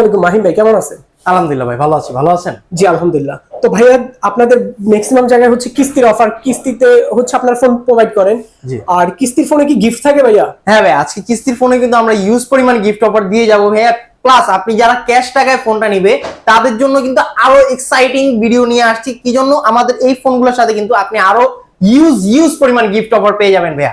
আলাইকুম মাহিম ভাই কেমন আছেন? আলহামদুলিল্লাহ ভাই ভালো আছি। ভালো আছেন? জি আলহামদুলিল্লাহ। তো ভাইয়া আপনাদের ম্যাক্সিমাম জায়গায় হচ্ছে কিস্তির অফার কিস্তিতে হচ্ছে আপনার ফোন প্রোভাইড করেন। আর কিস্তির ফোনে কি গিফট থাকে ভাইয়া? হ্যাঁ ভাই আজকে কিস্তির ফোনে কিন্তু আমরা ইউজ পরিমাণ গিফট অফার দিয়ে যাব ভাইয়া। প্লাস আপনি যারা ক্যাশ টাকায় ফোনটা নিবে তাদের জন্য কিন্তু আরও এক্সাইটিং ভিডিও নিয়ে আসছি। কি জন্য? আমাদের এই ফোনগুলোর সাথে কিন্তু আপনি আরও ইউজ ইউজ পরিমাণ গিফট অফার পেয়ে যাবেন ভাইয়া।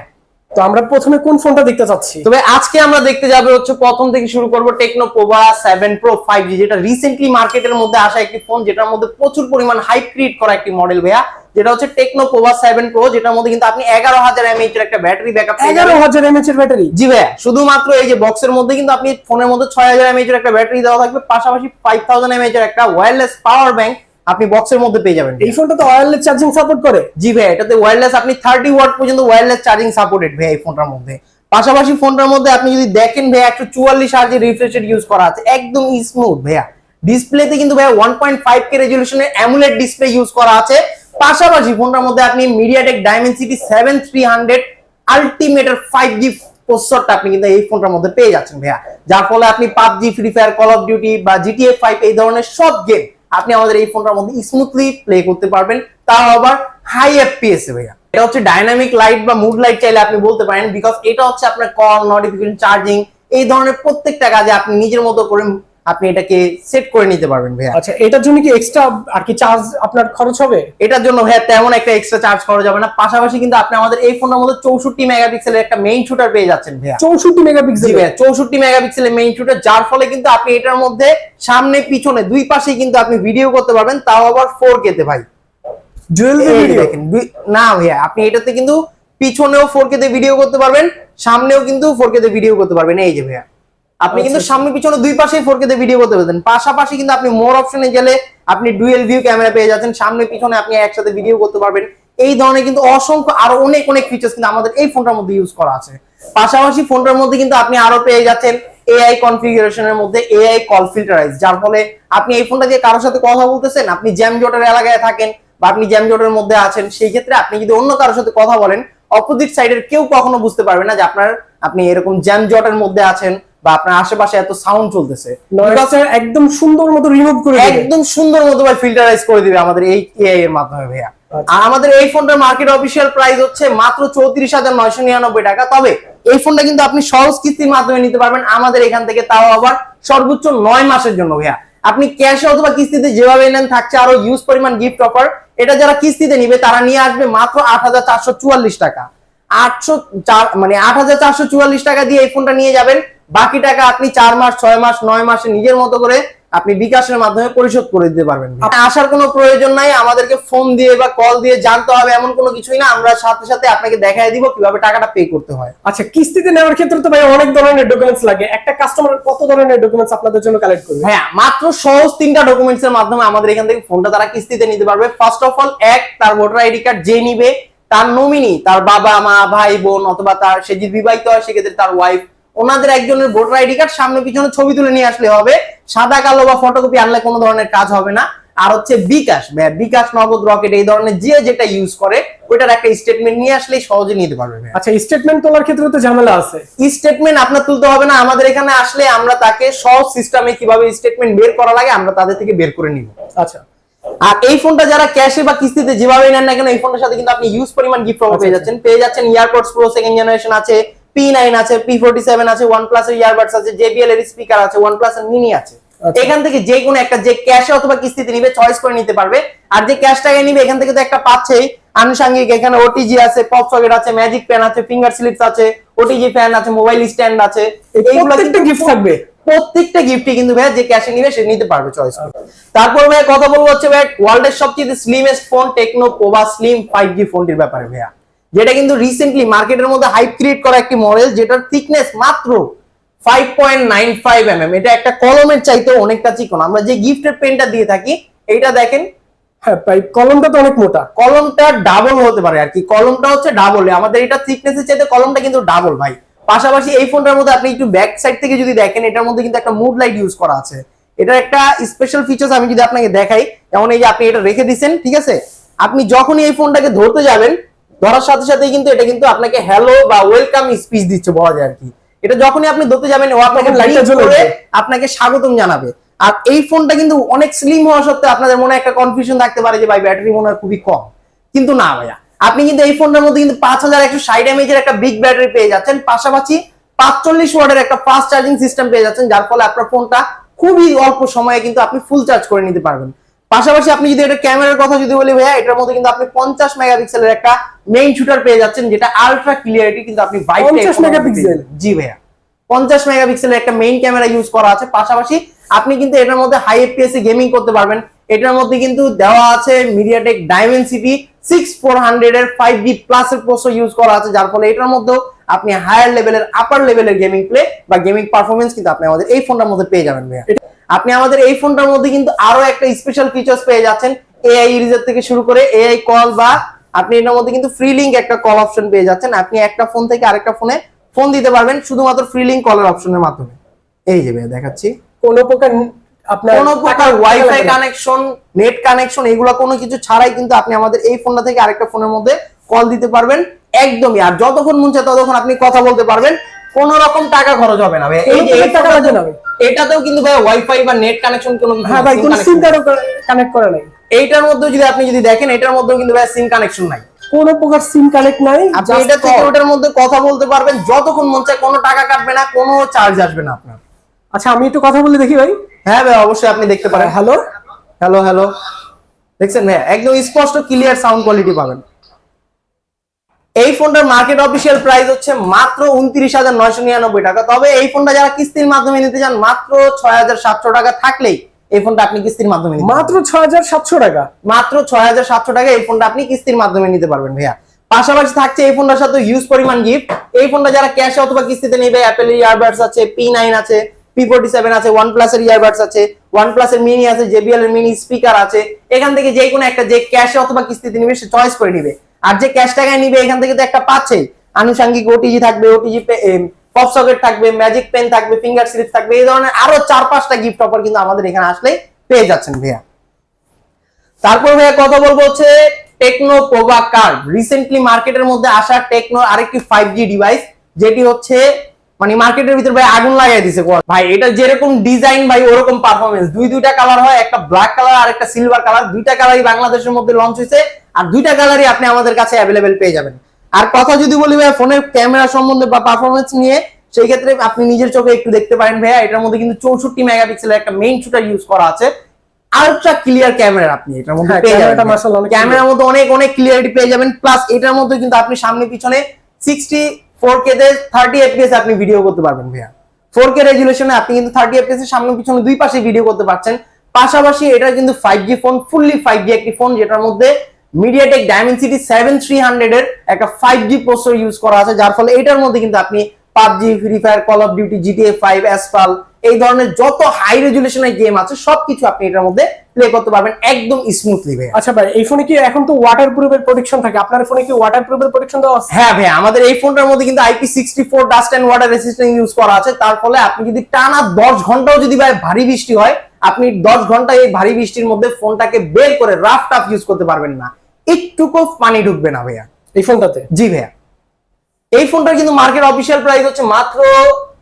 তো আমরা প্রথমে কোন ফোনটা দেখতে চাচ্ছি? তবে আজকে আমরা দেখতে যাব হচ্ছে প্রথম থেকে শুরু করব Tecno Pova seven pro five G যেটা রিসেন্টলি মার্কেটের মধ্যে আসা একটি ফোন যেটার মধ্যে প্রচুর পরিমাণ হাইপ ক্রিয়েট করা একটি মডেল ভাইয়া যেটা হচ্ছে টেকনো পোভা সেভেন প্রো যেটার মধ্যে কিন্তু আপনি এগারো হাজার এমএইচ এর একটা ব্যাটারি ব্যাকআপ এগারো হাজার এমএচ এর ব্যাটারি জি ভাইয়া শুধুমাত্র এই যে বক্সের মধ্যে কিন্তু আপনি ফোনের মধ্যে ছয় হাজার এমএইচ এর একটা ব্যাটারি দেওয়া থাকবে পাশাপাশি ফাইভ থাউজেন্ড এমএইচ এর একটা ওয়্যারলেস পাওয়ার ব্যাংক আপনি বক্সের মধ্যে পেয়ে যাবেন এই ফোনটা তো ওয়্যারলেস চার্জিং সাপোর্ট করে? জি ভাই এটাতে ওয়্যারলেস আপনি থার্টি ওয়াট পর্যন্ত ওয়্যারলেস চার্জিং সাপোর্টেড ভাই এই ফোনটার মধ্যে। পাশাপাশি ফোনটার মধ্যে আপনি যদি দেখেন ভাই একশো চুয়াল্লিশ আর্জের রিফ্রেশ ইউজ করা আছে একদম স্মুথ ভাইয়া। ডিসপ্লেতে কিন্তু ভাই ওয়ান পয়েন্ট ফাইভ কে রেজলিউশনের অ্যামুলেট ডিসপ্লে ইউজ করা আছে। পাশাপাশি ফোনটার মধ্যে আপনি MediaTek Dimensity seven three hundred আলটিমেটের five G প্রসেসরটা আপনি কিন্তু এই ফোনটার মধ্যে পেয়ে যাচ্ছেন ভাইয়া। যার ফলে আপনি PUBG free fire call of duty বা জিটিএ ফাইভ এই ধরনের সব গেম আপনি আমাদের এই ফোনটার মধ্যে স্মুথলি প্লে করতে পারবেন। তাও আবার হাই এফপিএস ভাইয়া। এটা হচ্ছে ডাইনামিক লাইট বা মুড লাইট চাইলে আপনি বলতে পারেন বিকজ এটা হচ্ছে আপনার কল নোটিফিকেশন চার্জিং এই ধরনের প্রত্যেকটা কাজে আপনি নিজের মতো করে আপনি এটাকে সেট করে নিতে পারবেন ভাইয়া। আচ্ছা এটার জন্য কি এক্সট্রা আর কি চার্জ আপনার খরচ হবে? এটার জন্য ভাইয়া তেমন একটা এক্সট্রা চার্জ খরচ হবে না। পাশাপাশি কিন্তু আপনি আমাদের এই ফোনের মধ্যে চৌষট্টি মেগাপিক্সেলের একটা মেইন শুটার পেয়ে যাচ্ছেন ভাইয়া। চৌষট্টি মেগাপিক্সেল ভাইয়া চৌষট্টি মেগাপিক্সেলের মেইন শুটার যার ফলে কিন্তু আপনি এটার মধ্যে সামনে পিছনে দুই পাশেই কিন্তু আপনি ভিডিও করতে পারবেন। তাও আবার ফোর কেতে ভাই। ডুয়েল দেখেন না ভাইয়া আপনি এটাতে কিন্তু পিছনেও ফোর কে তে ভিডিও করতে পারবেন সামনেও কিন্তু ফোর কে তে ভিডিও করতে পারবেন। এই যে ভাইয়া। আপনি কিন্তু আচ্ছা, সামনে পিছনে দুই পাশেই ফোর কে তে ভিডিও করতে পারবেন। পাশাপাশি কিন্তু আপনি মোর অপশনে গেলে আপনি ডুয়েল ভিউ ক্যামেরা পেয়ে যাচ্ছেন। সামনে পিছনে আপনি একসাথে ভিডিও করতে পারবেন। এই ধরনের কিন্তু অসংখ্য আরও অনেক অনেক ফিচার্স কিন্তু আমাদের এই ফোনটার মধ্যে ইউজ করা আছে। পাশাপাশি ফোনটার মধ্যে কিন্তু আপনি আরও পেয়ে যাচ্ছেন এআই কনফিগারেশনের মধ্যে এআই কল ফিল্টারাইজ যার ফলে আপনি এই ফোনটা দিয়ে কারোর সাথে কথা বলতেছেন আপনি জ্যাম জটের এলাকায় থাকেন বা আপনি জ্যাম জটের মধ্যে আছেন সেই ক্ষেত্রে আপনি যদি অন্য কারোর সাথে কথা বলেন অপোজিট সাইডের কেউ কখনো বুঝতে পারবে না যে আপনার আপনি এরকম জ্যাম জটের মধ্যে আছেন। বা আপনার আশেপাশে এত সাউন্ড চলতেছে। একদম সুন্দর মতো রিমুভ করে একদম সুন্দর মতো ভাই ফিল্টারাইজ করে দিবে আমাদের এই এআই এর মাধ্যমে ভাইয়া। আচ্ছা। আর আমাদের এই ফোনটার মার্কেট অফিসিয়াল প্রাইস হচ্ছে মাত্র চৌত্রিশ হাজার নয়শো নিরানব্বই টাকা। তবে এই ফোনটা কিন্তু আপনি সহজ কিস্তির মাধ্যমে নিতে পারবেন আমাদের এখান থেকে তাও আবার সর্বোচ্চ নয় মাসের জন্য ভাইয়া। আপনি ক্যাশে অথবা কিস্তিতে যেভাবে নেন থাকছে আরও ইউজ পরিমাণ গিফট অফার এটা যারা কিস্তিতে নিবে তারা নিয়ে আসবে মাত্র আট হাজার চারশো চুয়াল্লিশ টাকা। আটশো চার মানে আট হাজার চারশো চুয়াল্লিশ টাকা দিয়ে এই ফোনটা নিয়ে যাবেন। বাকি টাকা আপনি চার মাস ছয় মাস নয় মাসে নিজের মতো করে আপনি বিকাশের মাধ্যমে পরিশোধ করে দিতে পারবেন। আসার কোনো প্রয়োজন নাই আমাদেরকে ফোন দিয়ে বা কল দিয়ে জানতে হবে এমন কোনো কিছুই না। আমরা সাথে সাথে আপনাকে দেখাই দিব কীভাবে টাকাটা পে করতে হয়। আচ্ছা কিস্তিতে নেওয়ার ক্ষেত্রে তো ভাই অনেক ধরনের ডকুমেন্টস লাগে। একটা কাস্টমার কত ধরনের ডকুমেন্টস আপনাদের জন্য কালেক্ট করবে? হ্যাঁ মাত্র সহজ তিনটা ডকুমেন্টস এর মাধ্যমে আমাদের এখান থেকে ফোনটা তারা কিস্তিতে নিতে পারবে। ফার্স্ট অফ অল এক তার ভোটার আইডি কার্ড যে নিবে তার নমিনি তার বাবা মা ভাই বোন অথবা তার সে যদি বিবাহিত হয় সেক্ষেত্রে তার ওয়াইফ ওনাদের একজনের ভোটার আইডি কার্ড সামনে পিছনে ছবি তুলে নিয়ে আসলে হবে। সাদা কালো বা ফটোকপি আনলে কোনো ধরনের কাজ হবে না। আর হচ্ছে বিকাশ বিকাশ নগদ রকেট এই ধরনের যে যেটা ইউজ করে ওইটার একটা স্টেটমেন্ট নিয়ে আসলেই সহজে নিতে পারবে। আচ্ছা স্টেটমেন্ট তোলার ক্ষেত্রে তো ঝামেলা আছে। স্টেটমেন্ট আপনার তুলতে হবে না। আমাদের এখানে আসলে আমরা তাকে সহজ সিস্টেমে কীভাবে স্টেটমেন্ট বের করা লাগে আমরা তাদের থেকে বের করে নিব। আচ্ছা। আর এই ফোনটা যারা ক্যাশে বা কিস্তিতে যেভাবে নেন না কেন এই ফোনটার সাথে কিন্তু আপনি ইউজ পরিমাণ গিফট আচ্ছা, পেয়ে যাচ্ছেন। পেয়ে যাচ্ছেন ইয়ারপডস প্রো সেকেন্ড জেনারেশন আছে। পি নাইন আছে পি ফোর্টি সেভেন আছে ওয়ান প্লাস এর ইয়ারবাডস আছে জেবিএল এর স্পিকার আছে ওয়ান প্লাস এর মিনি আছে। আচ্ছা। এখান থেকে যে কোনো একটা যে ক্যাশে অথবা কিস্তিতে নিবে চয়েস করে নিতে পারবে। আর যে ক্যাশ টাকায় নিবে এখান থেকে তো একটা পাচ্ছেই। আনুষঙ্গিক এখানে ওটিজি আছে পপ সকেট আছে ম্যাজিক পেন আছে ফিঙ্গার স্লিপস আছে ওটিজি ফ্যান আছে মোবাইল স্ট্যান্ড আছে। প্রত্যেকটা গিফট থাকবে? প্রত্যেকটা গিফটই কিন্তু ভাই যে ক্যাশে নিবে সে নিতে পারবে চয়েস করে। তারপর ভাই কথা বলব হচ্ছে ভাই ওয়ার্ল্ডের সবচেয়ে slimmest phone Tecno Pova slim five G ফোনটির ব্যাপারে ভাইয়া। যেটা কিন্তু রিসেন্টলি মার্কেটের মধ্যে হাইপ ক্রিয়েট করা একটি মডেল যেটার থিকনেস মাত্র five point nine five M M এটা একটা কলমের চাইতে অনেকটা চিকন। আমরা যে গিফটের পেনটা দিয়ে থাকি এইটা দেখেন। হ্যাঁ ভাই কলমটা তো অনেক মোটা। কলমটা ডাবল হতে পারে আর কি। কলমটা হচ্ছে ডাবল আমাদের এটা থিকনেসের চাইতে কলমটা কিন্তু ডাবল ভাই। পাশাপাশি এই ফোনটার মধ্যে আপনি একটু ব্যাক সাইড থেকে যদি দেখেন এটার মধ্যে কিন্তু একটা মুড লাইট ইউজ করা আছে। এটার একটা স্পেশাল ফিচার্স আমি যদি আপনাকে দেখাই যেমন এই যে আপনি এটা রেখে দিচ্ছেন ঠিক আছে? আপনি যখনই এই ফোনটাকে ধরতে যাবেন ধরার সাথে সাথে কিন্তু এটা কিন্তু আপনাকে হ্যালো বা ওয়েলকাম স্পিচ দিচ্ছে বলা যায় আর কি। এটা যখনই আপনি ধরতে যাবেন ও আপনাকে আপনাকে স্বাগতম জানাবে। আর এই ফোনটা কিন্তু অনেক স্লিম হওয়া সত্ত্বেও আপনাদের মনে একটা কনফিউশন থাকতে পারে যে ভাই ব্যাটারি মনে হয় খুবই কম। কিন্তু না ভাইয়া। আপনি কিন্তু এই ফোনটার মধ্যে কিন্তু পাঁচ হাজার একশো ষাট এমএজের একটা বিগ ব্যাটারি পেয়ে যাচ্ছেন। পাশাপাশি পাঁচচল্লিশ ওয়াটের একটা ফাস্ট চার্জিং সিস্টেম পেয়ে যাচ্ছেন যার ফলে আপনার ফোনটা খুবই অল্প সময়ে কিন্তু আপনি ফুল চার্জ করে নিতে পারবেন। পাশাপাশি আপনি যদি এটা ক্যামেরার কথা যদি বলি ভাইয়া এটার মধ্যে কিন্তু আপনি পঞ্চাশ মেগাপিক্সেলের একটা মেইন শুটার পেয়ে যাচ্ছেন যেটা আলট্রা ক্লিয়ারিটি কিন্তু আপনি বাইক 50 মেগাপিক্সেল? জি ভাইয়া। পঞ্চাশ মেগাপিক্সেলের একটা মেইন ক্যামেরা ইউজ করা আছে। পাশাপাশি আপনি কিন্তু এটার মধ্যে হাই এফপিএস এ গেমিং করতে পারবেন। এটার মধ্যে কিন্তু দেওয়া আছে MediaTek Dimensity six four hundred এর ফাইভ জি প্লাস এর প্রসেসর ইউজ করা আছে যার ফলে এটার মধ্যেও আপনি হায়ার লেভেলের আপার লেভেলের গেমিং প্লে বা গেমিং পারফরমেন্স কিন্তু আপনি আমাদের এই ফোনটার মধ্যে পেয়ে যাবেন ভাইয়া। আপনি আমাদের এই ফোনটার মধ্যে কিন্তু আরও একটা স্পেশাল ফিচার্স পেয়ে যাচ্ছেন। এআই ইরিজার থেকে শুরু করে এআই কল বা আপনি এটার মধ্যে কিন্তু ফ্রি লিঙ্ক একটা কল অপশন পেয়ে যাচ্ছেন। আপনি একটা ফোন থেকে আরেকটা ফোনে ফোন দিতে পারবেন শুধুমাত্র ফ্রি লিঙ্ক কলের অপশনের মাধ্যমে। এই যে দেখাচ্ছি। কোনো প্রকার আপনার কোনো প্রকার ওয়াইফাই কানেকশন নেট কানেকশন এগুলো কোনো কিছু ছাড়াই কিন্তু আপনি আমাদের এই ফোনটা থেকে আরেকটা ফোনের মধ্যে কল দিতে পারবেন। একদমই আর যতক্ষণ মন চায় ততক্ষণ আপনি কথা বলতে পারবেন। কোন রকম টাকা খরচ হবে না ভাই এই যে এই টাকা। এটাতেও কিন্তু ভাই ওয়াইফাই বা নেট কানেকশন কোনো কিছু হ্যাঁ ভাই কোনো সিম নেই। কানেক্ট করা নাই। এইটার মধ্যে যদি আপনি যদি দেখেন এটার মধ্যে কিন্তু ভাই সিম কানেকশন নাই। কোনো প্রকার সিম কানেক্ট নাই আপনি এটা থেকে ওটার মধ্যে কথা বলতে পারবেন যতক্ষণ মন চায় কোনো টাকা কাটবে না কোনো চার্জ আসবে না আপনার। আচ্ছা আমি একটু কথা বলে দেখি ভাই। হ্যাঁ ভাই অবশ্যই আপনি দেখতে পারেন। হ্যালো। Hello hello. দেখছেন ভাই একদম স্পষ্ট ক্লিয়ার সাউন্ড কোয়ালিটি পাবেন। এই ফোনটার মার্কেট অফিসিয়াল প্রাইস হচ্ছে মাত্র উনত্রিশ হাজার নয়শো নিরানব্বই টাকা। তবে এই ফোনটা যারা কিস্তির মাধ্যমে নিতে চান মাত্র ছয় হাজার সাতশো টাকা থাকলেই এই ফোনটা আপনি কিস্তির মাধ্যমে মাত্র ছয় হাজার সাতশো টাকা। মাত্র ছয় হাজার সাতশো টাকা এই ফোনটা আপনি কিস্তির মাধ্যমে নিতে পারবেন ভাইয়া। পাশাপাশি থাকছে এই ফোনটার সাথে ইউজ পরিমাণ গিফট এই ফোনটা যারা ক্যাশে অথবা কিস্তিতে নেবে অ্যাপেল ইয়ারবাডস আছে পি নাইন আছে পি ফোর্টি সেভেন আছে ওয়ান প্লাস এর ইয়ারবাডস আছে ওয়ান প্লাস এর মিনি আছে জেবিএল এর মিনি স্পিকার আছে। এখান থেকে যে কোনো একটা যে ক্যাশে অথবা কিস্তিতে নিবে সে চয়েস করে নিবে। আর যে ক্যাশ টাকায় নিবে এখান থেকে তো একটা পাচ্ছেই। আনুষঙ্গিক ওটিজি থাকবে ওটিজি পপ সকেট থাকবে ম্যাজিক পেন থাকবে ফিঙ্গার স্লিপ থাকবে, এই ধরনের আরও চার পাঁচটা গিফট অফার কিন্তু আমাদের এখানে আসলে পেয়ে যাচ্ছেন ভাইয়া। তারপর ভাইয়া কথা বলব হচ্ছে টেকনো প্রোভা কার্ড রিসেন্টলি মার্কেটের মধ্যে আসা টেকনোর আরেকটি ফাইভ জি ডিভাইস যেটি হচ্ছে মানে মার্কেটের ভিতরে ভাই আগুন লাগাই দিছে। ভাই, এটা যেরকম ডিজাইন ভাই, ওরকম পারফরমেন্স দুই দুইটা কালার হয়, একটা ব্ল্যাক কালার আর একটা সিলভার কালার দুইটা কালারই বাংলাদেশের মধ্যে লঞ্চ হয়েছে, আর দুইটা কালারই আপনি আমাদের কাছে অ্যাভেলেবেল পেয়ে যাবেন। আর কথা যদি বলি ভাই ফোনের ক্যামেরা সম্বন্ধে বা পারফরমেন্স নিয়ে সেই ক্ষেত্রে আপনি নিজের চোখে একটু দেখতে পারেন ভাইয়া। এটার মধ্যে কিন্তু চৌষট্টি মেগাপিক্সেলের একটা মেইন শুটার ইউজ করা আছে। আলট্রা ক্লিয়ার ক্যামেরা আপনি এটার মধ্যে হ্যাঁ, পেয়ে যাবেন ক্যামেরার মধ্যে অনেক অনেক ক্লিয়ারিটি পেয়ে যাবেন। প্লাস এটার মধ্যে কিন্তু আপনি সামনে পিছনে সিক্সটি ফোর কে তে থার্টি এফপিএস আপনি ভিডিও করতে পারবেন ভাইয়া। ফোর কে রেজুলেশনে আপনি কিন্তু থার্টি এফপিএস এর সামনে পিছনে দুই পাশে ভিডিও করতে পারছেন। পাশাপাশি এটা কিন্তু five G phone fully five G একটি ফোন যেটার মধ্যে MediaTek Dimensity seven three hundred এর একটা ফাইভ জি প্রসেসর ইউজ করা আছে যার ফলে এটার মধ্যে কিন্তু আপনি PUBG free fire call of duty GTA five Asphalt এই ধরনের যত হাই রেজুলেশনের গেম আছে সবকিছু আপনি এটার মধ্যে প্লে করতে পারবেন একদম স্মুথলি ভাইয়া। আচ্ছা ভাই এই ফোনে কি এখন তো ওয়াটার প্রুফের প্রোটেকশন থাকে? আপনার ফোনে কি ওয়াটার প্রুফের প্রোটেকশন দেওয়া আছে? হ্যাঁ ভাই আমাদের এই ফোনটার মধ্যে কিন্তু IP sixty four dust and water resistant use করা আছে তার ফলে আপনি যদি টানা দশ ঘন্টাও যদি ভাই ভারী বৃষ্টি হয় আপনি দশ ঘণ্টা এই ভারী বৃষ্টির মধ্যে ফোনটাকে বের করে রাফ টাফ ইউজ করতে পারবেন না। একটুকু পানি ঢুকবে না ভাইয়া। এই ফোনটাতে? জি ভাইয়া। এই ফোনটার কিন্তু মার্কেট অফিসিয়াল প্রাইস হচ্ছে মাত্র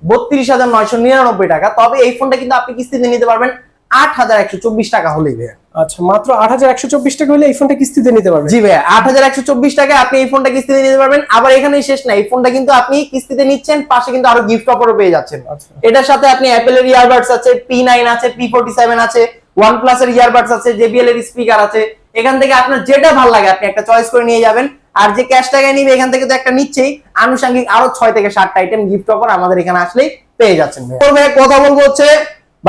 বত্রিশ হাজার নয়শো নিরানব্বই টাকা। তবে এই ফোনটা কিন্তু আপনি কিস্তিতে নিতে পারবেন আট হাজার একশো চব্বিশ টাকা হলেই ভাইয়া। আচ্ছা মাত্র আট হাজার একশো চব্বিশ টাকা হলে এই ফোনটা কিস্তিতে নিতে পারবেন? জি ভাইয়া আট হাজার একশো চব্বিশ টাকায় আপনি এই ফোনটা কিস্তিতে নিতে পারবেন। আবার এখানেই শেষ না এই ফোনটা কিন্তু আপনি কিস্তিতে নিচ্ছেন পাশে কিন্তু আরও গিফট অফারও পেয়ে যাচ্ছেন। আচ্ছা। এটার সাথে আপনি অ্যাপেলের ইয়ারবাডস আছে পি নাইন আছে পি ফোর্টি সেভেন আছে ওয়ান প্লাস এর ইয়ারবাডস আছে জেবিএল এর স্পিকার আছে এখান থেকে আপনার যেটা ভালো লাগে আপনি একটা চয়েস করে নিয়ে যাবেন। আর যে ক্যাশ টাকায় নিবে, এখান থেকে তো একটা নিচ্ছেই। আনুষঙ্গিক আরও ছয় থেকে সাতটা আইটেম গিফট অফার আমাদের এখানে আসলেই পেয়ে যাচ্ছেন কথা বলব হচ্ছে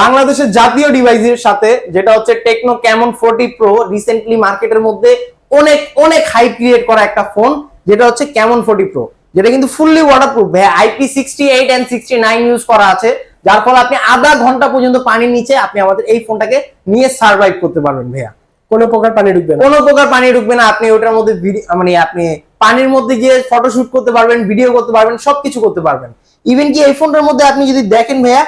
বাংলাদেশের জাতীয় ডিভাইসের সাথে, যেটা হচ্ছে Tecno Camon forty pro recently মার্কেটের মধ্যে অনেক অনেক হাই ক্রিয়েট করা একটা ফোন যেটা হচ্ছে ক্যামন ফোর্টি প্রো যেটা কিন্তু ফুললি ওয়াটারপ্রুফ ভাই IP sixty eight and sixty nine use করা আছে, যার ফলে আপনি আধা ঘণ্টা পর্যন্ত পানির নিচে আপনি আমাদের এই ফোনটাকে নিয়ে সার্ভাইভ করতে পারবেন ভাইয়া। কোনো প্রকার পানি ঢুকবে না। কোনো প্রকার পানি ঢুকবে না আপনি ওটার মধ্যে মানে আপনি পানির মধ্যে গিয়ে ফটোশুট করতে পারবেন ভিডিও করতে পারবেন সবকিছু করতে পারবেন। ইভেন কি এই ফোনটার মধ্যে আপনি যদি দেখেন ভাইয়া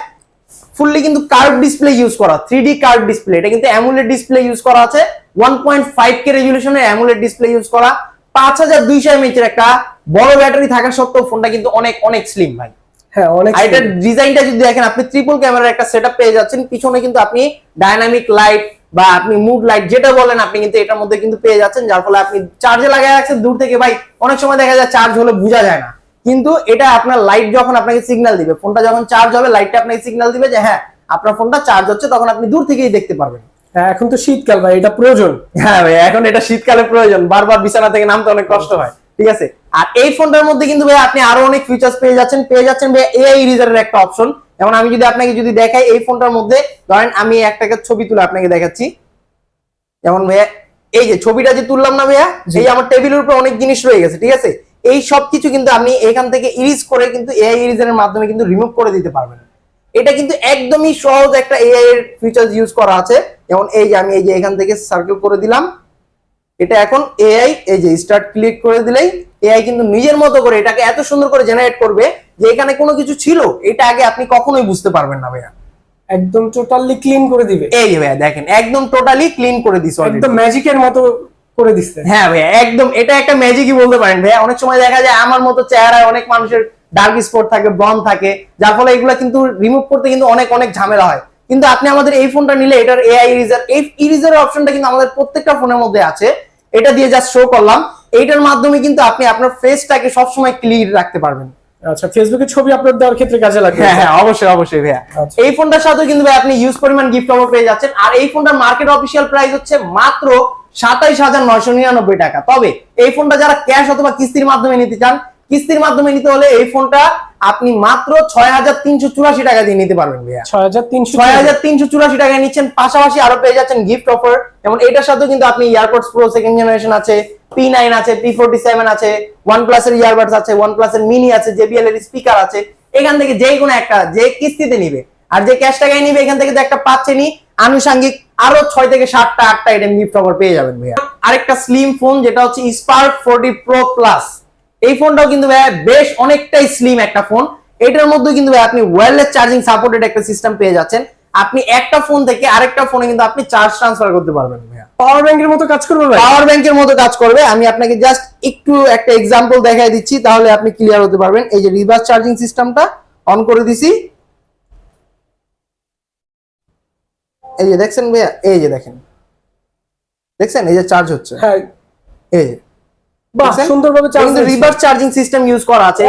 ফুললি কিন্তু কার্ভ ডিসপ্লে ইউজ করা থ্রি ডি কার্ভ ডিসপ্লে এটা কিন্তু অ্যামুলেট ডিসপ্লে ইউজ করা আছে ওয়ান পয়েন্ট ফাইভ কে রেজুলেশনের অ্যামুলেট ডিসপ্লে ইউজ করা পাঁচ হাজার দুইশো এমএচ এর একটা বড় ব্যাটারি থাকা সত্ত্বেও ফোনটা কিন্তু অনেক অনেক স্লিম ভাই। হ্যাঁ অনেক এটার ডিজাইনটা যদি দেখেন আপনি ট্রিপল ক্যামেরার একটা সেটআপ পেয়ে যাচ্ছেন পিছনে কিন্তু আপনি ডাইনামিক লাইট বা আপনি মুড লাইট যেটা বলেন আপনি কিন্তু এটার মধ্যে কিন্তু পেয়ে যাচ্ছেন যার ফলে আপনি চার্জে লাগাই রাখছেন। দূর থেকে ভাই অনেক সময় দেখা যায় চার্জ হলে বোঝা যায় না। কিন্তু এটা আপনার লাইট যখন আপনাকে সিগন্যাল দিবে ফোনটা যখন চার্জ হবে লাইটটা আপনাকে সিগন্যাল দিবে যে হ্যাঁ আপনার ফোনটা চার্জ হচ্ছে তখন আপনি দূর থেকেই দেখতে পারবেন। হ্যাঁ, এখন তো শীতকাল ভাই এটা প্রয়োজন। হ্যাঁ ভাই এখন এটা শীতকালে প্রয়োজন। বারবার বিছানা থেকে নামতে অনেক কষ্ট হয় ঠিক আছে? আর এই ফোনটার মধ্যে কিন্তু ভাই আপনি আরও অনেক ফিচার্স পেয়ে যাচ্ছেন পেয়ে যাচ্ছেন ভাই এআই ইরেজারের একটা অপশন যেমন আমি যদি আপনাকে যদি দেখাই এই ফোনটার মধ্যে ধরেন আমি একটাকে ছবি তুলে আপনাকে দেখাচ্ছি। যেমন ভাইয়া এই যে ছবিটা যে তুললাম না ভাইয়া এই আমার টেবিলের উপর অনেক জিনিস রয়ে গেছে ঠিক আছে? এই সব কিছু কিন্তু আপনি এখান থেকে ইরিজ করে কিন্তু এআই ইরেজারের মাধ্যমে কিন্তু রিমুভ করে দিতে পারবেন। এটা কিন্তু একদমই সহজ একটা এআই এর ফিচার্স ইউজ করা আছে। যেমন এই যে আমি এই যে এখান থেকে সার্কেল করে দিলাম। এটা এখন এআই এই যে স্টার্ট ক্লিক করে দিলেই এআই কিন্তু নিজের মতো করে এটাকে এত সুন্দর করে জেনারেট করবে যে এখানে কোনো কিছু ছিল এটা আগে আপনি কখনোই বুঝতে পারবেন না ভাইয়া। একদম টোটালি ক্লিন করে দিবে। এই ভাইয়া দেখেন একদম টোটালি ক্লিন করে দিছে একদম ম্যাজিকের মতো করে দিচ্ছে হ্যাঁ ভাইয়া একদম এটা একটা ম্যাজিকই বলতে পারেন ভাইয়া। অনেক সময় দেখা যায় আমার মতো চেহারায় অনেক মানুষের ডার্ক স্পট থাকে ব্রন থাকে যার ফলে এগুলো কিন্তু রিমুভ করতে কিন্তু অনেক অনেক ঝামেলা হয়। কিন্তু আপনি আমাদের এই ফোনটা নিলে এটার এআই ইরিজার এই ইরিজারের অপশনটা কিন্তু আমাদের প্রত্যেকটা ফোনের মধ্যে আছে। এটা দিয়ে জাস্ট শো করলাম। এইটার মাধ্যমে কিন্তু আপনি আপনার ফেসটাকে সবসময় ক্লিয়ার রাখতে পারবেন। আচ্ছা ফেসবুকে ছবি আপলোড দেওয়ার ক্ষেত্রে কাজে লাগবে। হ্যাঁ হ্যাঁ অবশ্যই অবশ্যই ভাইয়া। আচ্ছা। এই ফোনটার সাথে কিন্তু ভাই আপনি ইউজ পরিমাণ গিফট অফার পেয়ে যাচ্ছেন। আর এই ফোনটার মার্কেট অফিসিয়াল প্রাইস হচ্ছে মাত্র সাতাইশ হাজার নয়শো নিরানব্বই টাকা। তবে এই ফোনটা যারা ক্যাশ অথবা কিস্তির মাধ্যমে নিতে চান কিস্তির মাধ্যমে নিতে হলে এই ফোনটা আপনি মাত্র ছয় হাজার তিনশো চুরাশি টাকা দিয়ে নিতে পারবেন ভাইয়া। ছয় হাজার তিনশো ছয় হাজার তিনশো চুরাশি টাকায় নিচ্ছেন পাশাপাশি আরও পেয়ে যাচ্ছেন গিফট অফার যেমন এটার সাথে কিন্তু আপনি ইয়ারপডস প্রো সেকেন্ড জেনারেশন আছে পি নাইন আছে পি ফোর্টি সেভেন আছে ওয়ান প্লাস এর ইয়ারবাডস আছে ওয়ান প্লাস এর মিনি আছে জেবিএল এর স্পিকার আছে। এখান থেকে যে কোনো একটা যে কিস্তিতে নিবে। আর যে ক্যাশ টাকায় নিবে এখান থেকে তো একটা পাচ্ছেনই। আনুষাঙ্গিক আরও ছয় থেকে সাতটা আটটা আইটেম গিফট অফার পেয়ে যাবেন ভাইয়া। আরেকটা স্লিম ফোন যেটা হচ্ছে স্পার্ক ফোর্টি প্রো প্লাস এই ফোনটাও কিন্তু ভাইয়া বেশ অনেকটাই স্লিম একটা ফোন। এটার মধ্যে কিন্তু ভাই আপনি ওয়্যারলেস চার্জিং সাপোর্টেড একটা সিস্টেম পেয়ে যাচ্ছেন। আপনি একটা ফোন থেকে আরেকটা ফোনে কিন্তু আপনি চার্জ ট্রান্সফার করতে পারবেন ভাইয়া। পাওয়ার ব্যাংকের মতো কাজ করবে ভাই? পাওয়ার ব্যাংকের মতো কাজ করবে। আমি আপনাকে জাস্ট একটু একটা এক্সাম্পল দেখাই দিচ্ছি তাহলে আপনি ক্লিয়ার হতে পারবেন। এই যে রিভার্স চার্জিং সিস্টেমটা অন করে দিছি। এই যে দেখছেন ভাইয়া? এই যে দেখেন। দেখছেন? এই যে চার্জ হচ্ছে। হ্যাঁ। এই যে। বাহ সুন্দরভাবে charge reverse charging system use করা আছে।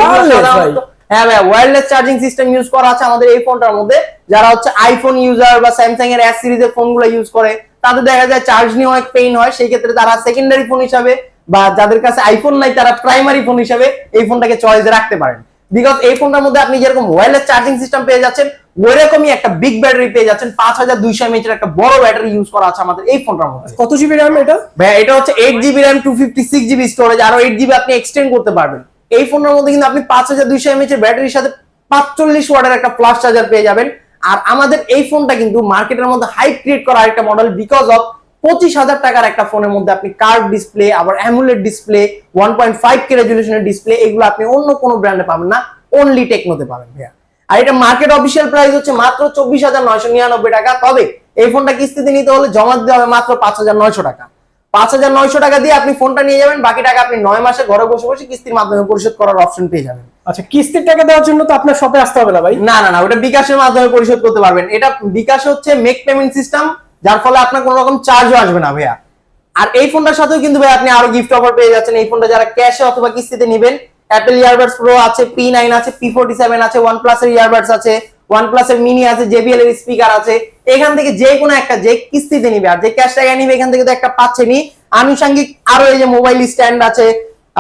হ্যাঁ ভাই ওয়্যারলেস চার্জিং সিস্টেম ইউজ করা আছে আমাদের এই ফোনটার মধ্যে। যারা হচ্ছে আইফোন ইউজার বা স্যামসাং এর এস সিরিজের ফোনগুলো ইউজ করে তাদের দেখা যায় চার্জ নিয়ে অনেক পেইন হয়। সেই ক্ষেত্রে তারা সেকেন্ডারি ফোন হিসাবে বা যাদের কাছে আইফোন নাই তারা প্রাইমারি ফোন হিসাবে এই ফোনটাকে চয়েস রাখতে পারেন। বিকজ এই ফোনটার মধ্যে আপনি যেরকম ওয়্যারলেস চার্জিং সিস্টেম পেয়ে যাচ্ছেন ওইরকমই একটা বিগ ব্যাটারি পেয়ে যাচ্ছেন পাঁচ হাজার দুইশো এমএচ এর একটা বড় ব্যাটারি ইউজ করা আছে আমাদের এই ফোনটার মধ্যে। কত জিবি র্যাম এটা? ভাই এটা হচ্ছে eight GB RAM two fifty six GB storage আরও এইট জিবি আপনি এক্সটেন্ড করতে পারবেন। এই ফোনের মধ্যে কিন্তু আপনি পাঁচ হাজার দুইশো এমএচ এর ব্যাটারির সাথে পাঁচচল্লিশ ওয়াটের একটা ফ্লাশ চার্জার পেয়ে যাবেন। আর আমাদের এই ফোনটা কিন্তু মার্কেটের মধ্যে হাইপ ক্রিয়েট করা একটা মডেল বিকজ অফ পঁচিশ হাজার টাকার একটা ফোনের মধ্যে আপনি কার্ভ ডিসপ্লে আবার AMOLED display one point five K রেজলিউশনের display এগুলো আপনি অন্য কোনো ব্র্যান্ডে পাবেন না অনলি টেকনোতে পাবেন ভাইয়া। আর এটা মার্কেট অফিসিয়াল প্রাইস হচ্ছে মাত্র চব্বিশ হাজার নয়শো নিরানব্বই টাকা। তবে এই ফোনটা কিস্তিতে নিতে হলে জমা দিতে হবে মাত্র পাঁচ হাজার নয়শো টাকা। পাঁচ হাজার নয়শো টাকা দিয়ে আপনি ফোনটা নিয়ে যাবেন বাকি টাকা আপনি নয় মাসে ঘরে বসে বসে কিস্তির মাধ্যমে পরিশোধ করার অপশন পেয়ে যাবেন। আচ্ছা কিস্তির টাকা দেওয়ার জন্য তো আপনার শপে আসতে হবে না ভাই? না না না ওটা বিকাশের মাধ্যমে পরিশোধ করতে পারবেন। এটা বিকাশ হচ্ছে মেক পেমেন্ট সিস্টেম যার ফলে আপনার কোনো রকম চার্জও আসবে না ভাইয়া। আর এই ফোনটার সাথেও কিন্তু ভাই আপনি আরও গিফট অফার পেয়ে যাচ্ছেন। এই ফোনটা যারা ক্যাশে অথবা কিস্তিতে নেবেন অ্যাপেল ইয়ারবাডস প্রো আছে পি নাইন আছে পি ফোর্টি সেভেন আছে ওয়ান প্লাস এর ইয়ারবাডস আছে ওয়ান প্লাস এর মিনি আছে জেবিএল এর স্পিকার আছে। এখান থেকে যে কোনো একটা, যে কিস্তিতে নিবে আর যে ক্যাশ টাকা নিবে, এখান থেকে তো একটা পাচ্ছেনই। আনুষঙ্গিক আরও এই যে মোবাইল স্ট্যান্ড আছে,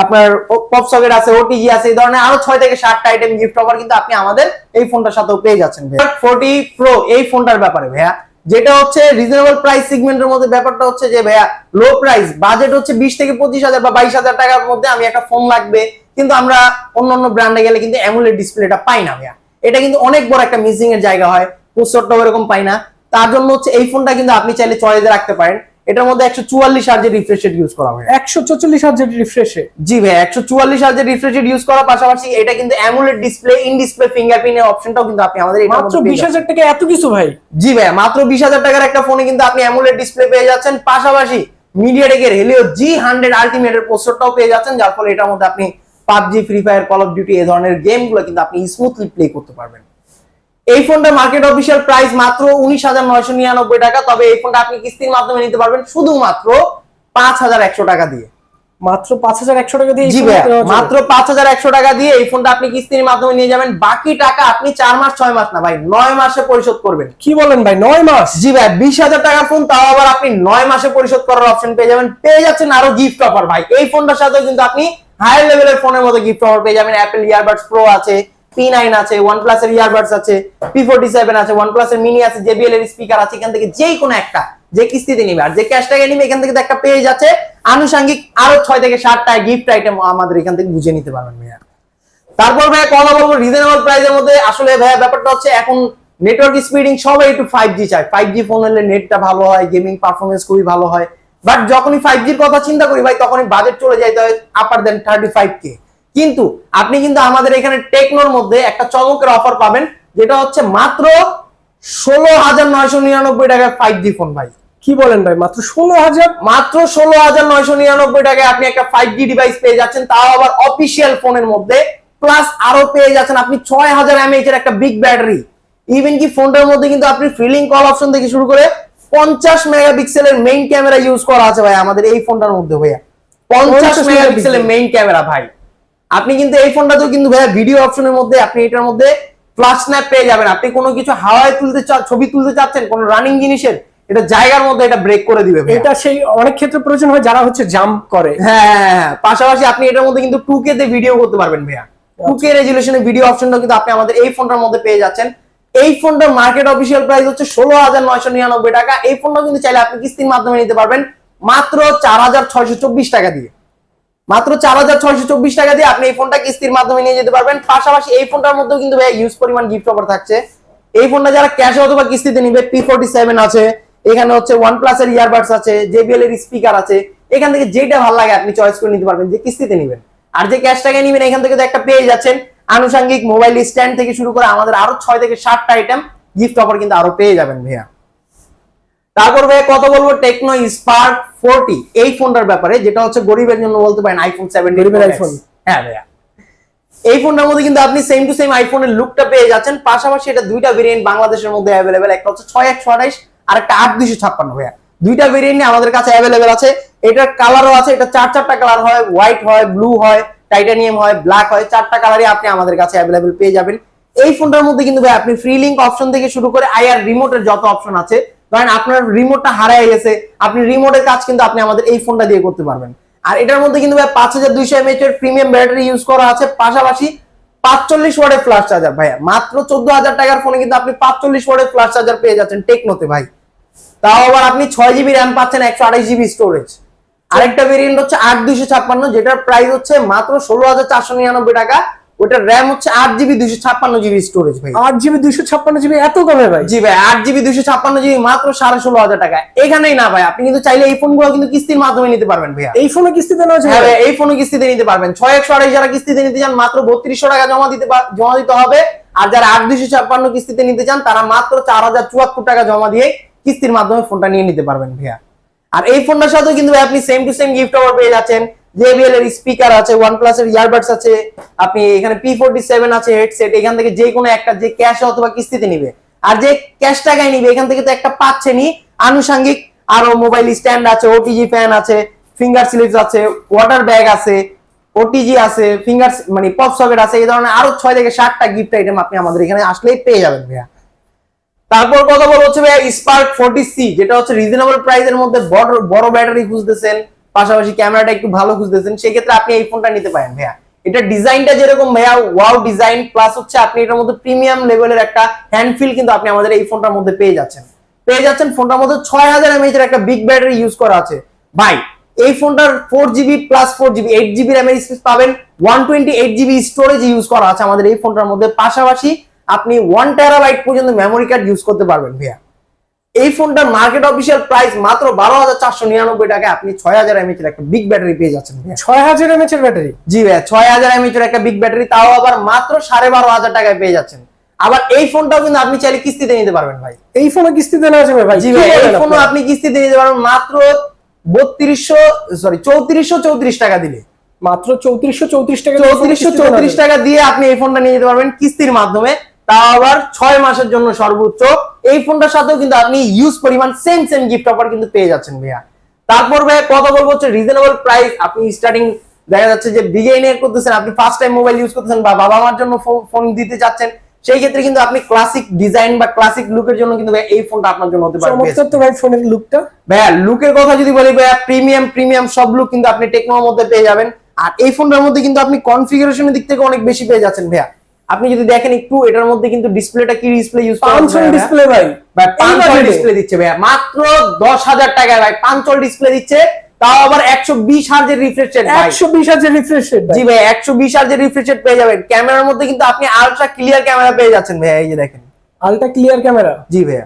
আপনার পপ সকেট আছে ওটিজি আছে, এই ধরনের আরও ছয় থেকে সাতটা আইটেম গিফট অফার কিন্তু আপনি আমাদের এই ফোনটার সাথেও পেয়ে যাচ্ছেন ফোর্টি প্রো এই ফোনটার ব্যাপারে ভাইয়া। যেটা হচ্ছে রিজনেবল প্রাইস সেগমেন্টের মধ্যে ব্যাপারটা হচ্ছে যে ভাইয়া লো প্রাইস বাজেট হচ্ছে বিশ থেকে পঁচিশ হাজার বা বাইশ হাজার টাকার মধ্যে আমি একটা ফোন লাগবে। কিন্তু আমরা অন্য অন্য ব্র্যান্ডে গেলে কিন্তু অ্যামুলেট ডিসপ্লেটা পাই না ভাইয়া। এটা কিন্তু অনেক বড় একটা মিসিং এর জায়গা হয় প্রসেসরটাও এরকম পাই না। তার জন্য হচ্ছে এই ফোনটা কিন্তু আপনি চাইলে চয়েসে রাখতে পারেন। এটার মধ্যে একশো চুয়াল্লিশ হার্জের রিফ্রেশ রেট ইউজ করা হয়। একশো চল্লিশ হাজার রিফ্রেশে জি ভাই একশো চুয়াল্লিশ হাজার রিফ্রেশ রেট ইউজ করার পাশাপাশি এটা কিন্তু অ্যামুলেট ডিসপ্লে ইন ডিসপ্লে ফিঙ্গারপ্রিন্টের অপশনটাও কিন্তু আপনি আমাদের মাত্র বিশ। হাজার টাকা এত কিছু ভাই? জি ভাই মাত্র বিশ হাজার টাকার একটা ফোনে কিন্তু আপনি অ্যামুলেট ডিসপ্লে পেয়ে যাচ্ছেন। পাশাপাশি মিডিয়াটেকের হেলিও জি হান্ড্রেড আলটিমেটের প্রসেসরটাও পেয়ে যাচ্ছেন যার ফলে এটার মধ্যে আপনি PUBG free fire call of duty এই ধরনের গেমগুলো কিন্তু আপনি স্মুথলি প্লে করতে পারবেন। এই ফোনটা মার্কেট অফিসিয়াল প্রাইস মাত্র উনিশ হাজার নয়শো নিরানব্বই টাকা। তবে এই ফোনটা আপনি কিস্তির মাধ্যমে নিতে পারবেন শুধুমাত্র পাঁচ হাজার একশো টাকা দিয়ে। মাত্র পাঁচ হাজার একশো টাকা দিয়ে জি ভাইয়া মাত্র পাঁচ হাজার একশো টাকা দিয়ে এই ফোনটা আপনি কিস্তির মাধ্যমে নিয়ে যাবেন। বাকি টাকা আপনি চার মাস ছয় মাস না ভাই নয় মাসে পরিশোধ করবেন। কি বলেন ভাই নয় মাস? জি ভাই বিশ হাজার টাকার ফোন তাও আবার আপনি নয় মাসে পরিশোধ করার অপশন পেয়ে যাবেন। পেয়ে যাচ্ছেন আরও গিফট অফার ভাই। এই ফোনটার সাথে কিন্তু আপনি হায়ার লেভেলের ফোনের মতো গিফট অফার পেয়ে যাবেন। অ্যাপেল ইয়ারবাডস প্রো আছে পি আছে মিনি আছে একটা, যে কিস্তিতে নিবে। যে ক্যাশ নিবে, এখান থেকে একটা আরও ছয় থেকে গিফট আইটেম আমাদের বুঝে নিতে পারবেন তারপর ভাইয়া কথা বলব রিজনেবল প্রাইসের মধ্যে। আসলে ভাইয়া ব্যাপারটা হচ্ছে এখন নেটওয়ার্ক স্পিডিং সবাই একটু ফাইভ জি চায়। ফাইভ জি ফোন হলে নেটটা ভালো হয় গেমিং পারফরমেন্স খুবই ভালো হয়। বাট যখনই ফাইভ জির কথা চিন্তা করি ভাই, তখনই বাজেট চলে হয় আপার দেন থার্টি ফাইভ কে কিন্তু আপনি কিন্তু আমাদের এখানে টেকনোর মধ্যে একটা চমকের অফার পাবেন যেটা হচ্ছে মাত্র ষোলো হাজার নয়শো নিরানব্বই টাকায় ফাইভ জি ফোন ভাই। কি বলেন ভাই মাত্র ষোলো হাজার মাত্র ষোলো হাজার নয়শো নিরানব্বই টাকায় আপনি একটা ফাইভ জি ডিভাইস পেয়ে যাচ্ছেন তাও আবার অফিসিয়াল ফোনের মধ্যে প্লাস আরও পেয়ে যাচ্ছেন আপনি ছয় হাজার এমএইচ এর একটা বিগ ব্যাটারি ইভেন কি ফোনটার মধ্যে কিন্তু আপনি ফিলিং কল অপশন থেকে শুরু করে পঞ্চাশ মেগাপিক্সেলের মেইন ক্যামেরা ইউজ করা আছে ভাই আমাদের এই ফোনটার মধ্যে ভাইয়া। পঞ্চাশ 50 মেগাপিক্সেলের মেইন ক্যামেরা ভাই। আপনি কিন্তু এই ফোনটাতেও কিন্তু ভাইয়া ভিডিও অপশনের মধ্যে আপনি এটার মধ্যে ফ্লাশ স্ন্যাপ পেয়ে যাবেন। আপনি কোনো কিছু হাওয়ায় তুলতে চা- ছবি তুলতে চাচ্ছেন কোনো রানিং জিনিসের এটা জায়গার মধ্যে এটা ব্রেক করে দিবে এটা সেই অনেক ক্ষেত্রে প্রয়োজন হয় যারা হচ্ছে জাম্প করে। হ্যাঁ হ্যাঁ, হ্যাঁ। পাশাপাশি আপনি এটার মধ্যে কিন্তু টু কে তে ভিডিও করতে পারবেন ভাইয়া। টু কে রেজুলেশনের ভিডিও অপশনটা কিন্তু আপনি আমাদের এই ফোনটার মধ্যে পেয়ে যাচ্ছেন। এই ফোনটার মার্কেট অফিসিয়াল প্রাইস হচ্ছে ষোলো হাজার নয়শো নিরানব্বই টাকা। এই ফোনটা কিন্তু চাইলে আপনি কিস্তির মাধ্যমে নিতে পারবেন। মাত্র চার হাজার ছয়শো চব্বিশ টাকা দিয়ে। মাত্র চার হাজার ছয়শো চব্বিশ টাকা দিয়ে আপনি এই ফোনটা কিস্তির মাধ্যমে নিয়ে যেতে পারবেন। পাশাপাশি এই ফোনটার মধ্যেও কিন্তু ইউজ পরিমাণ গিফট অফার থাকছে। এই ফোনটা যারা ক্যাশে অথবা কিস্তিতে নিবে পি ফোর্টি সেভেন আছে, এখানে হচ্ছে ওয়ান প্লাস এর ইয়ারবাডস আছে জেবিএল এর স্পিকার আছে। এখান থেকে যেটা ভালো লাগে আপনি চয়েস করে নিতে পারবেন, যে কিস্তিতে নিবেন। আর যে ক্যাশ টাকা নিবেন, এখান থেকে তো একটা পেয়ে যাচ্ছেন। আনুষঙ্গিক মোবাইল স্ট্যান্ড থেকে শুরু করে আমাদের আরও ছয় থেকে সাতটা আইটেম গিফট অফার কিন্তু আরও পেয়ে যাবেন ভাইয়া। তারপর ভাই কথা বলব টেকনো স্পার্ক ফোরটি এই ফোনটার ব্যাপারে যেটা হচ্ছে গরিবের জন্য বলতে পারেন আইফোন সেভেন গরিবের iPhone। হ্যাঁ ভাইয়া। এই ফোনটার মধ্যে কিন্তু আপনি সেম টু সেম আইফোনের লুকটা পেয়ে যাচ্ছেন পাশাপাশি এটা দুইটা ভেরিয়েন্ট বাংলাদেশের মধ্যে অ্যাভেলেবেল একটা হচ্ছে ছয় একশো আঠাইশ আর একটা আট দুইশো ছাপ্পান্ন ভাইয়া। দুইটা ভেরিয়েন্ট আমাদের কাছে অ্যাভেলেবেল আছে। এটার কালারও আছে এটা চার চারটা কালার হয় হোয়াইট হয় ব্লু হয় টাইটানিয়াম হয় ব্ল্যাক হয় চারটা কালারই আপনি আমাদের কাছে অ্যাভেলেবেল পেয়ে যাবেন। এই ফোনটার মধ্যে কিন্তু ভাই আপনি ফ্রি লিঙ্ক অপশন থেকে শুরু করে আইআর রিমোটের যত অপশন আছে ধরেন আপনার রিমোটটা হারায় গেছে, আপনি রিমোটের কাজ কিন্তু আপনি আমাদের এই ফোনটা দিয়ে করতে পারবেন। আর এটার মধ্যে কিন্তু ভাই পাঁচ হাজার দুইশো এমএচ এর প্রিমিয়াম ব্যাটারি ইউজ করা আছে, পাশাপাশি পাঁচচল্লিশ ওয়ার্ডের ফ্লাশ চার্জার ভাইয়া, মাত্র চোদ্দ হাজার টাকার ফোনে কিন্তু আপনি পাঁচচল্লিশ ওয়ার্ডের ফ্লাশ চার্জার পেয়ে যাচ্ছেন টেকনোতে ভাই। তাও আবার আপনি ছয় জিবি র্যাম পাচ্ছেন, একশো আঠাশ জিবি স্টোরেজ আরেকটা ভেরিয়েন্ট হচ্ছে আট দুইশো ছাপ্পান্ন, যেটার প্রাইস হচ্ছে মাত্র ষোলো হাজার চারশো নিরানব্বই টাকা। ওটার র্যাম হচ্ছে আট জিবি দুইশো ছাপ্পান্ন জিবি স্টোরেজ ভাই। আট জিবি দুইশো ছাপ্পান্ন জিবি এত কমে ভাই? জি ভাই আট জিবি দুইশো ছাপ্পান্ন জিবি মাত্র সাড়ে ষোলো হাজার টাকা। এখানেই না ভাই আপনি কিন্তু চাইলে এই ফোনগুলো কিন্তু কিস্তির মাধ্যমে নিতে পারবেন ভাইয়া। এই ফোনে কিস্তিতে নেওয়া হ্যাঁ যাবে ভাই, এই ফোনও কিস্তিতে নিতে পারবেন। ছয় একশো আড়াই যারা কিস্তিতে নিতে চান মাত্র বত্রিশশো টাকা জমা দিতে জমা দিতে হবে। আর যারা আট দুইশো ছাপ্পান্ন কিস্তিতে নিতে চান তারা মাত্র চার হাজার চুয়াত্তর টাকা জমা দিয়ে কিস্তির মাধ্যমে ফোনটা নিয়ে নিতে পারবেন ভাইয়া। আর এই ফোনটার সাথেও কিন্তু ভাই আপনি same to same gift offer পেয়ে যাচ্ছেন। জেবিএল এর স্পিকার আছে প্লাস এর ইয়ারবাডস আছে, আপনি এখানে পি ফোর্টি সেভেন আছে হেডসেট এখান থেকে যে কোনো একটা, যে ক্যাশ অথবা কিস্তিতে নিবে। আর যে ক্যাশ টাকায় নিবে, এখান থেকে তো একটা পাচ্ছেনই আনুষঙ্গিক আরও মোবাইল স্ট্যান্ড আছে ওটিজি ফ্যান আছে ফিঙ্গার স্লিপস আছে ওয়াটার ব্যাগ আছে ওটিজি আছে ফিঙ্গার মানে পপ সকেট আছে, এই ধরনের আরও ছয় থেকে সাতটা গিফট আইটেম আপনি আমাদের এখানে আসলেই পেয়ে যাবেন ভাইয়া। তারপর কথা বলা হচ্ছে ভাইয়া স্পার্ক ফোর্টি সি যেটা হচ্ছে রিজনেবল প্রাইসের মধ্যে বড় বড় ব্যাটারি খুঁজতেছেন। পাশাপাশি ক্যামেরাটা একটু ভালো খুঁজতেছেন, সেক্ষেত্রে আপনি এই ফোনটা নিতে পারেন, ভাইয়া। এটা ডিজাইনটা যেরকম, ভাইয়া ওয়াও ডিজাইন প্লাস হচ্ছে আপনি এটার মধ্যে প্রিমিয়াম লেভেলের একটা হ্যান্ড ফিল কিন্তু আপনি আমাদের এই ফোনটার মধ্যে পেয়ে যাচ্ছেন। পেয়ে যাচ্ছেন ফোনটার মধ্যে ছয় হাজার এমএইচ এর একটা বিগ ব্যাটারি ইউজ করা আছে। ভাই, এই ফোনটার four GB plus four GB eight GB র্যামের স্পেস পাবেন one twenty eight GB storage use করা আছে আমাদের এই ফোনটার মধ্যে। পাশাপাশি আপনি ওয়ান টেরাবাইট পর্যন্ত মেমোরি কার্ড ইউজ করতে পারবেন, ভাইয়া। এই ফোনটার মার্কেট অফিসিয়াল প্রাইস মাত্র বারো হাজার চারশো নিরানব্বই টাকায় আপনি ছয় হাজার এমএচ এর একটা বিগ ব্যাটারি পেয়ে যাচ্ছেন ছয় হাজার এমএচ এর ব্যাটারি জি ভাইয়া ছয় হাজার এমএচ এর একটা বিগ ব্যাটারি তাও আবার মাত্র সাড়ে বারো হাজার টাকায় পেয়ে যাচ্ছেন। আবার এই ফোনটাও কিন্তু আপনি চাইলে কিস্তিতে নিতে পারবেন ভাই। এই ফোনে কিস্তিতে নেওয়া যাবে ভাই জি ভাই এই ফোনও আপনি কিস্তিতে নিতে পারবেন মাত্র বত্রিশশো সরি চৌত্রিশশো চৌত্রিশ টাকা দিলে। মাত্র চৌত্রিশশো চৌত্রিশ টাকা চৌত্রিশশো চৌত্রিশ টাকা দিয়ে আপনি এই ফোনটা নিয়ে যেতে পারবেন কিস্তির মাধ্যমে। তাও আবার ছয় মাসের জন্য সর্বোচ্চ। এই ফোনটার সাথেও কিন্তু আপনি ইউজ পরিমাণ সেম সেম গিফট অফার কিন্তু পেয়ে যাচ্ছেন ভাইয়া। তারপর ভাইয়া কথা বলব হচ্ছে রিজনেবল প্রাইস আপনি স্টার্টিং দেখা যাচ্ছে যে বিগেইনার করতেছেন আপনি ফার্স্ট টাইম মোবাইল ইউজ করতেছেন বা বাবা মার জন্য ফোন দিতে চাচ্ছেন সেই ক্ষেত্রে কিন্তু আপনি ক্লাসিক ডিজাইন বা ক্লাসিক লুকের জন্য কিন্তু ভাইয়া এই ফোনটা আপনার জন্য হতে পারে। চমৎকার তো ভাই ফোনের লুকটা ভাইয়া লুকের কথা যদি বলি ভাইয়া প্রিমিয়াম প্রিমিয়াম সব লুক কিন্তু আপনি টেকনোর মধ্যে পেয়ে যাবেন। আর এই ফোনটার মধ্যে কিন্তু আপনি কনফিগারেশনের দিক থেকে অনেক বেশি পেয়ে যাচ্ছেন ভাইয়া। আপনি যদি দেখেন একটু এটার মধ্যে কিন্তু ডিসপ্লেটা কি ডিসপ্লে ইউজ পাঁচশো ডিসপ্লে ভাই? ভাই পাঁচল ডিসপ্লে দিচ্ছে ভাইয়া। মাত্র দশ হাজার টাকায় ভাই পাঁচল ডিসপ্লে দিচ্ছে। তাও আবার একশো বিশ হার্জের রিফ্রেশ রেট ভাই। একশো বিশ হাজার রিফ্রেশ রেট জি ভাই একশো বিশ হার্জের রিফ্রেশ রেট পেয়ে যাবেন। ক্যামেরার মধ্যে কিন্তু আপনি আলট্রা ক্লিয়ার ক্যামেরা পেয়ে যাচ্ছেন ভাইয়া এই যে দেখেন। Ultra clear camera? জি ভাইয়া।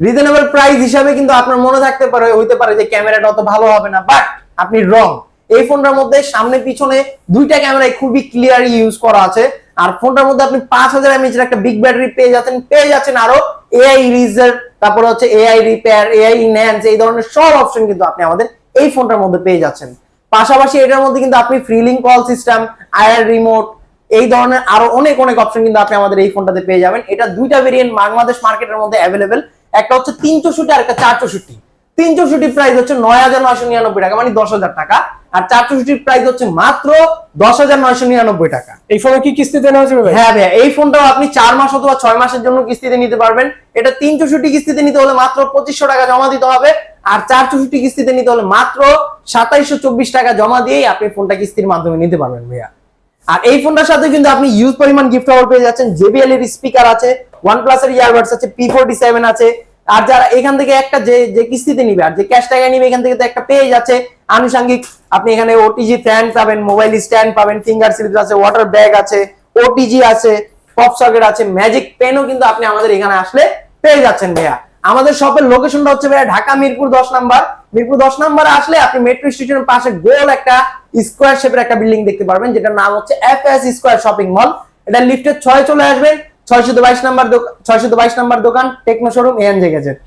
রিজনেবল প্রাইস হিসাবে কিন্তু আপনার মনে থাকতে পারে হইতে পারে যে ক্যামেরাটা অত ভালো হবে না বাট আপনি রং এই ফোনটার মধ্যে সামনে পিছনে দুইটা ক্যামেরাই খুবই ক্লিয়ার ইউজ করা আছে। আর ফোনটার মধ্যে আপনি পাঁচ হাজার এমএচ একটা বিগ ব্যাটারি পেয়ে যাচ্ছেন পেয়ে যাচ্ছেন আরও এআই রিজার তারপর হচ্ছে এআই রিপেয়ার এআই ইনহ্যান্স এই ধরনের সব অপশন কিন্তু আপনি আমাদের এই ফোনটার মধ্যে পেয়ে যাচ্ছেন। পাশাপাশি এটার মধ্যে কিন্তু আপনি ফ্রিলিং কল সিস্টেম আয়ার রিমোট এই ধরনের আরও অনেক অনেক অপশন কিন্তু আপনি আমাদের এই ফোনটাতে পেয়ে যাবেন। এটা দুইটা ভেরিয়েন্ট বাংলাদেশ মার্কেটের মধ্যে অ্যাভেলেবেল একটা হচ্ছে তিন চৌষট্টি আর একটা চার চৌষট্টি তিন চৌষট্টির প্রাইস হচ্ছে নয় হাজার নয়শো নিরানব্বই টাকা মানে দশ হাজার টাকা। আর চার চৌষট্টির প্রাইস হচ্ছে মাত্র দশ হাজার নয়শো নিরানব্বই টাকা। এই ফোনে কি কিস্তিতে নেওয়া যাবে হ্যাঁ ভাইয়া এই ফোনটাও আপনি চার মাস অথবা ছয় মাসের জন্য কিস্তিতে নিতে পারবেন। এটা তিন চৌষট্টি কিস্তিতে নিতে হলে মাত্র পঁচিশশো টাকা জমা দিতে হবে। আর চার চৌষট্টি কিস্তিতে নিতে হলে মাত্র সাতাইশশো চব্বিশ টাকা জমা দিয়েই আপনি ফোনটা কিস্তির মাধ্যমে নিতে পারবেন ভাইয়া। আর এই ফোনটার সাথে কিন্তু আপনি ইউজ পরিমাণ গিফট অফার পেয়ে যাচ্ছেন। জেবিএল এর স্পিকার আছে ওয়ান প্লাস এর ইয়ারবাডস আছে পি ফোরটি সেভেন আছে আর যারা এখান থেকে একটা যে যে কিস্তিতে নিবে, আর যে ক্যাশ টাকা নিবে, এখান থেকে তো একটা পেজ আছে আনুষঙ্গিক আপনি এখানে ওটিজি ফ্যান পাবেন মোবাইল স্ট্যান্ড পাবেন ফিঙ্গার সিরিজ আছে ওয়াটার ব্যাগ আছে ওটিজি আছে পপ সকেট আছে ম্যাজিক পেনও কিন্তু আপনি আমাদের এখানে আসলে পেয়ে যাচ্ছেন ভাইয়া। আমাদের শপের লোকেশনটা হচ্ছে ভাইয়া ঢাকা মিরপুর দশ নাম্বার। মিরপুর দশ নাম্বারে আসলে আপনি মেট্রো স্টেশনের পাশে গোল একটা স্কোয়ার শেপের একটা বিল্ডিং দেখতে পারবেন, যেটার নাম হচ্ছে F S square shopping mall এটা লিফটের ছয় চলে আসবেন ছয়শো বাইশ নাম্বার ছয়শত বাইশ নাম্বার দোকান টেকনো শোরুম এএন গেজেট